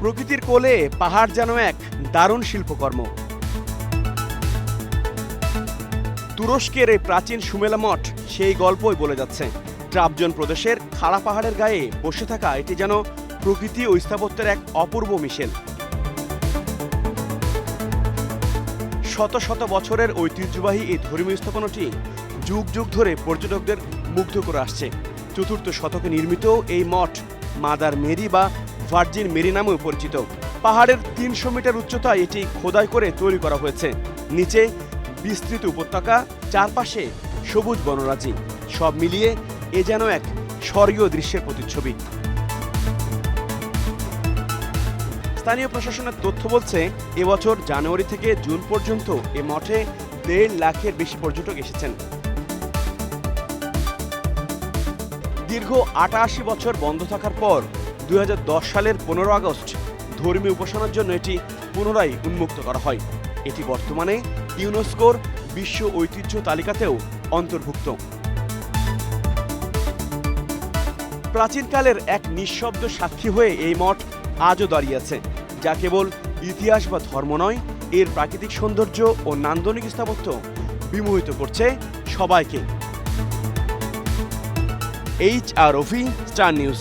প্রকৃতির কোলে পাহাড় যেন এক দারুণ শিল্পকর্ম। তুরস্কের এই প্রাচীন সুমেলা মঠ সেই গল্পই বলে যাচ্ছে। ট্রাবজন প্রদেশের খাড়া পাহাড়ের গায়ে বসে থাকা এটি যেন প্রকৃতি ও স্থাপত্যের এক অপূর্ব মিশেল। শত শত বছরের ঐতিহ্যবাহী এই ধর্মীয় স্থাপনাটি যুগ যুগ ধরে পর্যটকদের মুগ্ধ করে আসছে। চতুর্থ শতকে নির্মিত এই মঠ মাদার মেরি বা ভার্জিন মেরি নামেও পরিচিত। পাহাড়ের তিনশো মিটার উচ্চতায় এটি খোদাই করে তৈরি করা হয়েছে। নিচে বিস্তৃত উপত্যকা, চারপাশে সবুজ বনরাজি। সব মিলিয়ে এ যেন এক স্বর্গীয় দৃশ্যের প্রতিচ্ছবি। স্থানীয় প্রশাসনের তথ্য বলছে, এবছর জানুয়ারি থেকে জুন পর্যন্ত এ মঠে দেড় লাখের বেশি পর্যটক এসেছেন। দীর্ঘ আটাশি বছর বন্ধ থাকার পর দুই হাজার দশ সালের পনেরো আগস্ট ধর্মীয় উপাসনার জন্য এটি পুনরায় উন্মুক্ত করা হয়। এটি বর্তমানে ইউনেস্কোর বিশ্ব ঐতিহ্য তালিকাতেও অন্তর্ভুক্ত। প্রাচীনকালের এক নিঃশব্দ সাক্ষী হয়ে এই মঠ আজও দাঁড়িয়ে আছে, যা কেবল ইতিহাস বা ধর্ম নয়, এর প্রাকৃতিক সৌন্দর্য ও নান্দনিক স্থাপত্য বিমোহিত করছে সবাইকে। H R Rafi star news.